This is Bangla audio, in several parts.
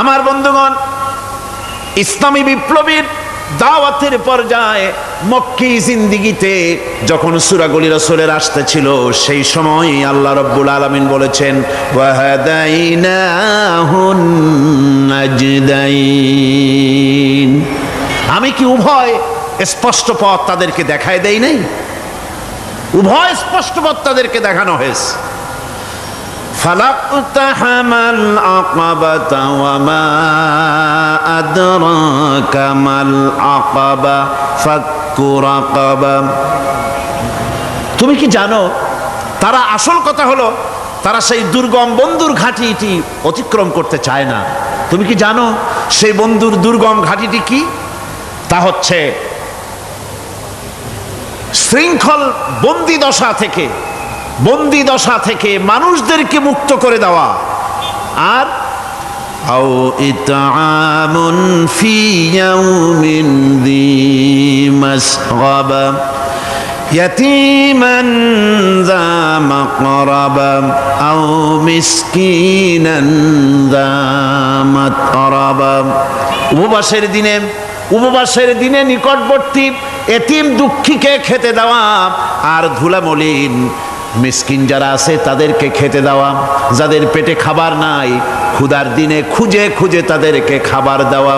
আমার বন্ধুগণ, ইসলামী বিপ্লবীর দাওয়াতের পর্যায়ে মক্কি জিন্দিগিতে যখন সুরাগুলি রসুলের আসতেছিল সেই সময় আল্লাহ রব্বুল আলমিন বলেছেন আমি কি উভয় স্পষ্ট পথ তাদেরকে দেখায় দেই নাই? উভয় স্পষ্ট পথ তাদেরকে দেখানো হয়েছে। فلاقتحم العقبة وما أدراك ما العقبة فك رقبة তুমি কি জানো তারা আসল কথা হলো তারা সেই দুর্গম বন্ধুর ঘাটিটি অতিক্রম করতে চায় না তুমি কি জানো সেই বন্ধুর দুর্গম ঘাটিটি কি তা হচ্ছে শৃঙ্খল বন্দি দশা থেকে বন্দি দশা থেকে মানুষদেরকে মুক্ত করে দেওয়া আর أو إطعام في يوم ذي مسغبة يتيما ذا مقربة أو مسكينا ذا متربة উপবাসের দিনে উপবাসের দিনে নিকটবর্তী এতিম দুঃখীকে খেতে দেওয়া আর ধুলামলিন মিসকিন যারা আছে, তাদেরকে খেতে দেওয়া। যাদের পেটে খাবার নাই, ক্ষুধার দিনে খুঁজে খুঁজে তাদেরকে খাবার দেওয়া।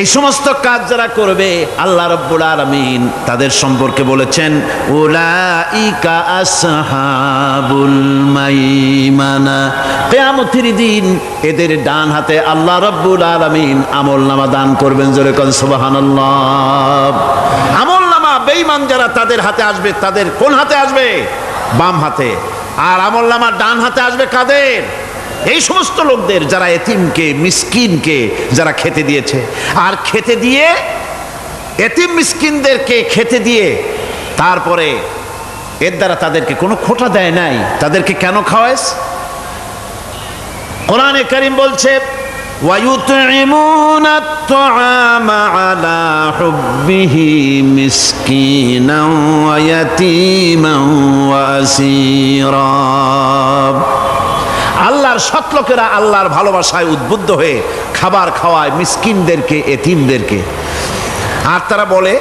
এই সমস্ত কাজ যারা করবে, আল্লাহ রব্বুল আলমিন তাদের সম্পর্কে বলেছেন, উলাইকা দিন এদের ডান হাতে আল্লাহ রব্বুল আলমিন আমল নামা দান করবেন, জোরে কন সুবহানাল্লাহ। বেঈমান যারা তাদের হাতে আসবে, তাদের কোন হাতে আসবে? বাম হাতে। আর আমল নামা ডান হাতে আসবে কাদের? এই সমস্ত লোকদের যারা এতিমকে, মিসকিনকে যারা খেতে দিয়েছে। আর খেতে দিয়ে এতিম মিসকিনদেরকে খেতে দিয়ে তারপরে এর দ্বারা তাদেরকে কোনো খোটা দেয় নাই। তাদেরকে কেন খাওয়াইস? কোরআনে করিম বলছে ويطعمون الطعام على حبه مسكينا ويتيما واسيرا আল্লাহর সৎ লোকেরা আল্লাহর ভালোবাসায় উদ্বুদ্ধ হয়ে খাবার খাওয়ায় মিসকিনদেরকে এতিমদেরকে আর তারা বলে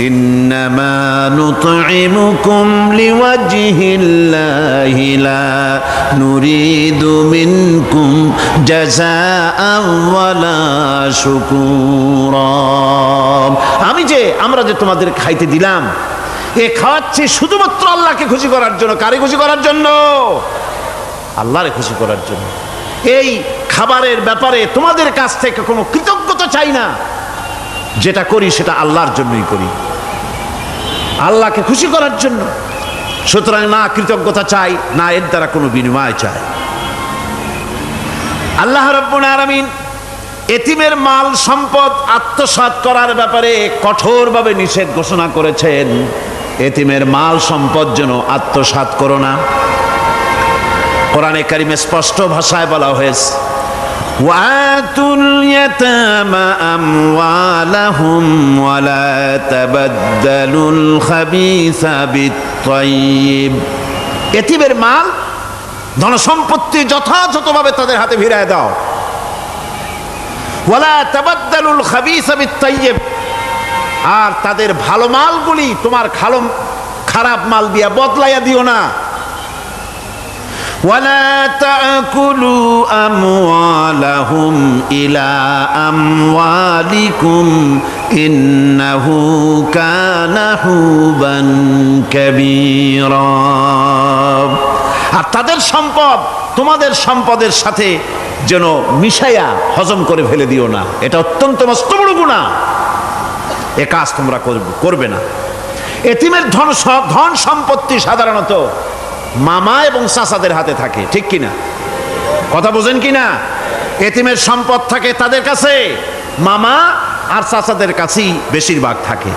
إنما نطعمكم لوجه الله لا نريد منكم جزاء ولا شكورا আমি যে আমরা যে তোমাদের খাইতে দিলাম এ খাওয়াচ্ছি শুধুমাত্র আল্লাহকে খুশি করার জন্য কারে খুশি করার জন্য আল্লাহরে খুশি করার জন্য এই খাবারের ব্যাপারে তোমাদের কাছ থেকে কোনো কৃতজ্ঞতা চাই না যেটা করি, সেটা আল্লাহর জন্যই করি। আল্লাহকে খুশি করার জন্য। সুতরাং না কৃতজ্ঞতা চাই, না এর দ্বারা কোনো বিনিময় চাই। আল্লাহ রব্বুল আলামিন এতিমের মাল, সম্পদ আত্মসাৎ করার ব্যাপারে কঠোরভাবে নিষেধ ঘোষণা করেছেন। এতিমের মাল, সম্পদ যেন আত্মসাৎ করো না। কোরআনে কারিমে স্পষ্ট ভাষায় বলা হয়েছে وآتوا اليتامى أموالهم ولا تبدلوا الخبيث بالطيب এতিমের মাল ধনসম্পত্তি যথাযথভাবে তাদের হাতে ফিরায় দাও ওয়ালা তাবাদ্দালুল খাবিসা বিত্তাইয়্যিব আর তাদের ভালো মালগুলি তোমার খালো খারাপ মাল দিয়া বদলাইয়া দিও না ولا تأكلوا أموالهم إلى أموالكم إنه كان حوبا كبيرا আর তাদের সম্পদ তোমাদের সম্পদের সাথে যেন মিশাইয়া হজম করে ফেলে দিও না এটা অত্যন্ত মস্ত বড় গুণা এ কাজ তোমরা করবে করবে না এতিমের ধন স- ধন সম্পত্তি সাধারণত মামা এবং চাচাদের হাতে থাকে, ঠিক কিনা? কথা বোঝেন কি না এতিমের সম্পদ থাকে তাদের কাছে, মামা আর চাচাদের কাছেই বেশিরভাগ থাকে।